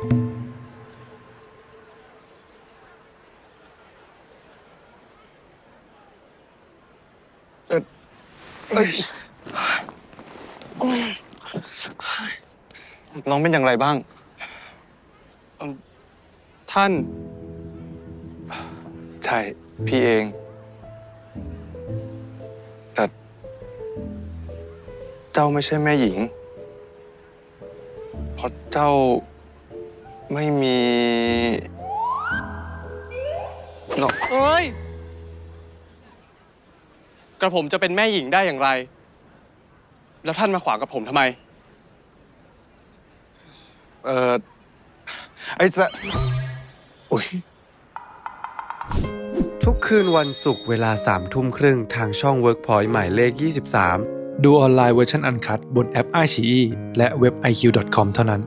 น้องเป็นอย่างไรบ้าง ท่าน ใช่ พี่เอง แต่เจ้าไม่ใช่แม่หญิง เพราะเจ้า ไม่มีเนาะเอ้ย กระผมจะเป็นแม่หญิงได้อย่างไร แล้วท่านมาขวางกับผมทำไม เออไอ้สะอุ้ย ทุกคืนวันศุกร์เวลา3ามทุ่มครึ่งทางช่อง Workpoint หมายเลข 23 ดูออนไลน์เวอร์ชันอันคัดบนแอป i อ e และเว็บ iq.com เท่านั้น